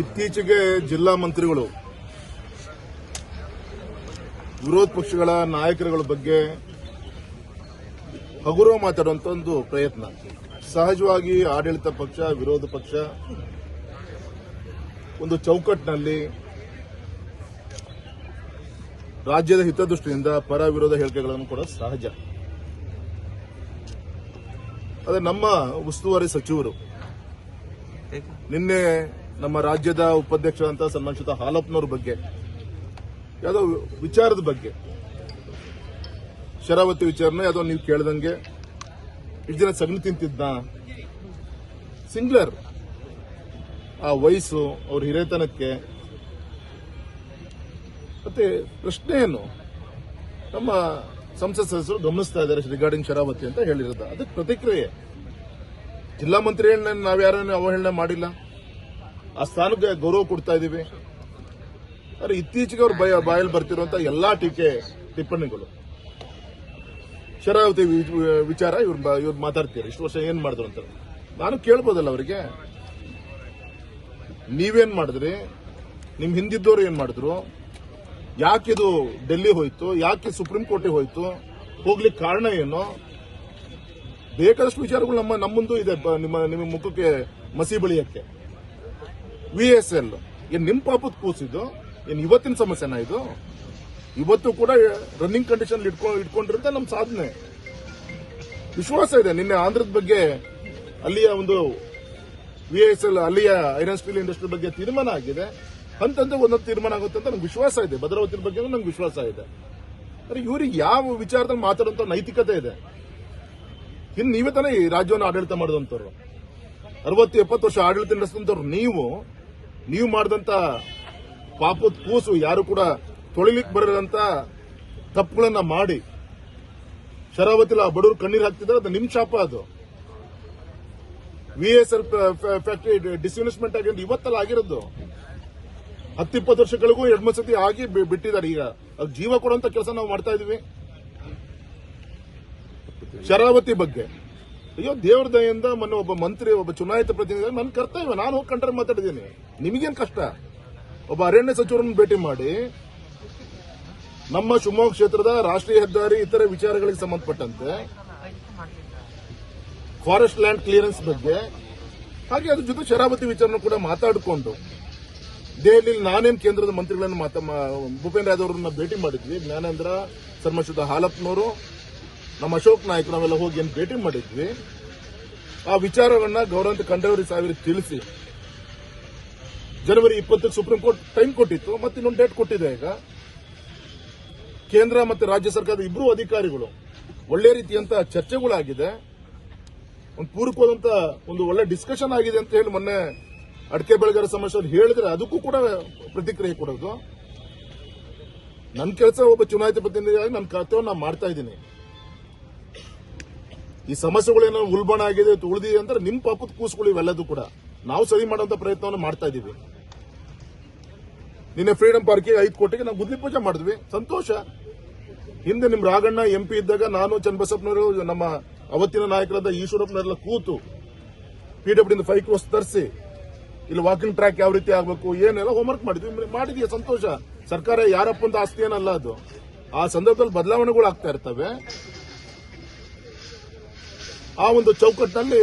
ಇತ್ತೀಚೆಗೆ ಜಿಲ್ಲಾ ಮಂತ್ರಿಗಳು ವಿರೋಧ ಪಕ್ಷಗಳ ನಾಯಕರುಗಳ ಬಗ್ಗೆ ಹಗುರ ಮಾತಾಡುವಂತ ಒಂದು ಪ್ರಯತ್ನ. ಸಹಜವಾಗಿ ಆಡಳಿತ ಪಕ್ಷ, ವಿರೋಧ ಪಕ್ಷ ಒಂದು ಚೌಕಟ್ಟಿನಲ್ಲಿ ರಾಜ್ಯದ ಹಿತದೃಷ್ಟಿಯಿಂದ ಪರ ವಿರೋಧ ಹೇಳಿಕೆಗಳನ್ನು ಕೂಡ ಸಹಜ. ಅದೇ ನಮ್ಮ ಉಸ್ತುವಾರಿ ಸಚಿವರು. ನಿನ್ನೆ ನಮ್ಮ ರಾಜ್ಯದ ಉಪಾಧ್ಯಕ್ಷರಂತ ಸನ್ಮಾನಿಸಿದ ಹಾಲಪ್ಪನವ್ರ ಬಗ್ಗೆ ಯಾವುದೋ ವಿಚಾರದ ಬಗ್ಗೆ ಶರಾವತಿ ವಿಚಾರನ ಯಾವುದೋ ನೀವು ಕೇಳ್ದಂಗೆ ಇಷ್ಟು ಜನ ಸಗಣಿ ತಿಂತಿದ್ದ ಸಿಂಗ್ಲರ್ ಆ ವಯಸ್ಸು ಅವ್ರ ಹಿರೇತನಕ್ಕೆ ಮತ್ತೆ ಪ್ರಶ್ನೆಯನ್ನು ನಮ್ಮ ಸಂಸತ್ ಸದಸ್ಯರು ಗಮನಿಸ್ತಾ ಇದ್ದಾರೆ ರಿಗಾರ್ಡಿಂಗ್ ಶರಾವತಿ ಅಂತ ಹೇಳಿರೋದು. ಅದಕ್ಕೆ ಪ್ರತಿಕ್ರಿಯೆ. ಜಿಲ್ಲಾ ಮಂತ್ರಿ ನಾವ್ಯಾರನ್ನು ಅವಹೇಳನೆ ಮಾಡಿಲ್ಲ. ಆ ಸ್ಥಾನಕ್ಕೆ ಗೌರವ ಕೊಡ್ತಾ ಇದ್ದೀವಿ ಆದ್ರೆ ಇತ್ತೀಚೆಗೆ ಅವ್ರ ಬಾಯಲ್ಲಿ ಬರ್ತಿರುವಂತ ಎಲ್ಲಾ ಟೀಕೆ, ಟಿಪ್ಪಣಿಗಳು. ಶರಾವತಿ ವಿಚಾರ ಇವ್ರು ಇವ್ರು ಮಾತಾಡ್ತೀರಿ ಇಷ್ಟು ವರ್ಷ ಏನ್ ಮಾಡಿದ್ರು ಅಂತ. ನಾನು ಕೇಳ್ಬೋದಲ್ಲ ಅವರಿಗೆ. ನೀವೇನ್ ಮಾಡಿದ್ರಿ? ನಿಮ್ ಹಿಂದಿದ್ದವ್ರು ಏನ್ ಮಾಡಿದ್ರು? ಯಾಕಿದು ಡೆಲ್ಲಿ ಹೋಯ್ತು? ಯಾಕೆ ಸುಪ್ರೀಂ ಕೋರ್ಟಿಗೆ ಹೋಯ್ತು? ಹೋಗ್ಲಿಕ್ಕೆ ಕಾರಣ ಏನು? ಬೇಕಾದಷ್ಟು ವಿಚಾರಗಳು ನಮ್ಮ ನಮ್ಮ ಇದೆ ನಿಮ್ಮ ನಿಮ್ಮ ಮುಖಕ್ಕೆ ಮಸಿ ಬಳಿಯಕ್ಕೆ. ವಿ ಎಸ್ ಎಲ್ ಏನ್ ನಿಮ್ ಪಾಪದ ಕೂಸಿದ್ದು ಏನ್ ಇವತ್ತಿನ ಸಮಸ್ಯೆನ ಇದು? ಇವತ್ತು ಕೂಡ ರನ್ನಿಂಗ್ ಕಂಡೀಷನ್ ಇಟ್ಕೊಂಡು ಇಟ್ಕೊಂಡಿರುತ್ತೆ ನಮ್ಮ ಸಾಧನೆ. ವಿಶ್ವಾಸ ಇದೆ. ನಿನ್ನೆ ಆಂಧ್ರದ ಬಗ್ಗೆ ಅಲ್ಲಿಯ ಒಂದು ವಿ ಎಸ್ ಎಲ್ ಅಲ್ಲಿಯ ಐರನ್ ಸ್ಟೀಲ್ ಇಂಡಸ್ಟ್ರಿ ಬಗ್ಗೆ ತೀರ್ಮಾನ ಆಗಿದೆ. ಹಂತಂತ ಒಂದೊಂದು ತೀರ್ಮಾನ ಆಗುತ್ತೆ ಅಂತ ನಂಗೆ ವಿಶ್ವಾಸ ಇದೆ. ಭದ್ರಾವತಿ ಬಗ್ಗೆ ನಂಗೆ ವಿಶ್ವಾಸ ಇದೆ. ಆದ್ರೆ ಇವ್ರಿಗೆ ಯಾವ ವಿಚಾರದಲ್ಲಿ ಮಾತಾಡುವಂತ ನೈತಿಕತೆ ಇದೆ? ಇನ್ನು ನೀವೇ ತಾನೇ ಈ ರಾಜ್ಯವನ್ನು ಆಡಳಿತ ಮಾಡಿದಂತವ್ರು ಅರವತ್ತು, ಎಪ್ಪತ್ತು ವರ್ಷ ಆಡಳಿತ ನಡೆಸಿದಂತವ್ರು ನೀವು ನೀವು ಮಾಡಿದಂತ ಪಾಪದ ಕೂಸು ಯಾರು ಕೂಡ ತೊಳಿಲಿಕ್ಕೆ ಬರದಂತ ತಪ್ಪುಗಳನ್ನ ಮಾಡಿ. ಶರಾವತಿಲ ಬಡವರು ಕಣ್ಣೀರು ಹಾಕ್ತಿದ್ದಾರೆ, ಅದು ನಿಮ್ ಶಾಪ ಅದು. V S L factory disinvestment ಆಗಿರೋದು ಇವತ್ತಲ್ಲ ಆಗಿರೋದು ಹತ್ತಿಪ್ಪತ್ತು ವರ್ಷಗಳಿಗೂ ಎರಡ್ ಮೂರು ಸತಿ ಆಗಿ ಬಿಟ್ಟಿದ್ದಾರೆ. ಈಗ ಜೀವ ಕೊಡುವಂತ ಕೆಲಸ ನಾವು ಮಾಡ್ತಾ ಇದೀವಿ ಶರಾವತಿ ಬಗ್ಗೆ. ಅಯ್ಯೋ, ದೇವ್ರ ದಯಿಂದ ಮೊನ್ನೆ ಒಬ್ಬ ಮಂತ್ರಿ, ಒಬ್ಬ ಚುನಾಯಿತ ಪ್ರತಿನಿಧಿ ನನ್ನ ಕರ್ತವ್ಯ, ನಾನು ಹೋಗಿ ಕಂಡ್ರೆ ಮಾತಾಡಿದ್ದೀನಿ. ನಿಮಗೇನು ಕಷ್ಟ? ಒಬ್ಬ ಅರಣ್ಯ ಸಚಿವರನ್ನು ಭೇಟಿ ಮಾಡಿ, ನಮ್ಮ ಶಿವಮೊಗ್ಗ ಕ್ಷೇತ್ರದ ರಾಷ್ಟ್ರೀಯ ಹೆದ್ದಾರಿ ಇತರೆ ವಿಚಾರಗಳಿಗೆ ಸಂಬಂಧಪಟ್ಟಂತೆ ಫಾರೆಸ್ಟ್ ಲ್ಯಾಂಡ್ ಕ್ಲಿಯರೆನ್ಸ್ ಬಗ್ಗೆ, ಹಾಗೆ ಅದ್ರ ಜೊತೆ ಶರಾವತಿ ವಿಚಾರನೂ ಕೂಡ ಮಾತಾಡಿಕೊಂಡು ದೆಹಲಿಯಲ್ಲಿ ನಾನೇನು ಕೇಂದ್ರದ ಮಂತ್ರಿಗಳನ್ನು ಭೂಪೇಂದ್ರ ಯಾದವ್ ಅವರನ್ನ ಭೇಟಿ ಮಾಡಿದ್ವಿ. ಜ್ಞಾನೇಂದ್ರ ಸರ್ಮಶುದ್ಧ ಹಾಲಪ್ಪನವರು ನಮ್ಮ ಅಶೋಕ್ ನಾಯಕ್ ನಾವೆಲ್ಲ ಹೋಗಿ ಏನು ಭೇಟಿ ಮಾಡಿದ್ವಿ. ಆ ವಿಚಾರವನ್ನ ಗೌರವಂತ ಕಂಡವರಿ ಸಾವಿರ ತಿಳಿಸಿ. ಜನವರಿ ಇಪ್ಪತ್ತಕ್ಕೆ ಸುಪ್ರೀಂ ಕೋರ್ಟ್ ಟೈಮ್ ಕೊಟ್ಟಿತ್ತು, ಮತ್ತೆ ಇನ್ನೊಂದು ಡೇಟ್ ಕೊಟ್ಟಿದೆ ಈಗ. ಕೇಂದ್ರ ಮತ್ತು ರಾಜ್ಯ ಸರ್ಕಾರದ ಇಬ್ಬರು ಅಧಿಕಾರಿಗಳು, ಒಳ್ಳೆ ರೀತಿಯಂತ ಚರ್ಚೆಗಳಾಗಿದೆ. ಒಂದು ಪೂರಕವಾದಂತ ಒಂದು ಒಳ್ಳೆ ಡಿಸ್ಕಷನ್ ಆಗಿದೆ ಅಂತ ಹೇಳಿ ಮೊನ್ನೆ ಅಡಿಕೆ ಬೆಳೆಗಾರ ಸಮಸ್ಯೆ ಹೇಳಿದ್ರೆ ಅದಕ್ಕೂ ಕೂಡ ಪ್ರತಿಕ್ರಿಯೆ ಕೊಡೋದು. ನನ್ನ ಕೆಲಸ ಒಬ್ಬ ಚುನಾಯಿತ ಪ್ರತಿನಿಧಿಯಾಗಿ ನನ್ನ ಕರ್ತವ್ಯ ನಾನು ಮಾಡ್ತಾ ಇದ್ದೀನಿ. ಈ ಸಮಸ್ಯೆಗಳೇನೋ ಉಲ್ಬಣ ಆಗಿದೆ ತುಳಿದಿ ಅಂದ್ರೆ ನಿಮ್ಮ ಪಾಪದ ಕೂಸುಗಳು ಇವೆಲ್ಲದೂ ಕೂಡ. ನಾವು ಸರಿ ಮಾಡುವಂತ ಪ್ರಯತ್ನವನ್ನು ಮಾಡ್ತಾ ಇದೀವಿ ನಿನ್ನೆ ಫ್ರೀಡಂ ಪಾರ್ಕಿಗೆ ಐದು ಕೋಟಿಗೆ ನಾವು ಗುದ್ಲಿ ಪೂಜೆ ಮಾಡಿದ್ವಿ. ಸಂತೋಷ. ಹಿಂದೆ ನಿಮ್ ರಾಗಣ್ಣ ಎಂಪಿ ಇದ್ದಾಗ ನಾನು ಚನ್ನಬಸಪ್ಪನವರು, ನಮ್ಮ ಅವತ್ತಿನ ನಾಯಕರಾದ ಈಶ್ವರಪ್ಪನವರೆಲ್ಲ ಕೂತು ಪಿಡಬ್ಲ್ಯೂ ಫೈವ್ ಕ್ರೋಸ್ ತರಿಸಿ ಇಲ್ಲಿ ವಾಕಿಂಗ್ ಟ್ರ್ಯಾಕ್ ಯಾವ ರೀತಿ ಆಗಬೇಕು, ಏನೆಲ್ಲ ಹೋಮ್ವರ್ಕ್ ಮಾಡಿದ್ವಿ. ಮಾಡಿದ್ವಿ ಸಂತೋಷ. ಸರ್ಕಾರ ಯಾರಪ್ಪಂದ ಆಸ್ತಿ ಏನಲ್ಲ ಅದು. ಆ ಸಂದರ್ಭದಲ್ಲಿ ಬದಲಾವಣೆಗಳು ಆಗ್ತಾ ಇರ್ತವೆ. ಆ ಒಂದು ಚೌಕಟ್ಟಿನಲ್ಲಿ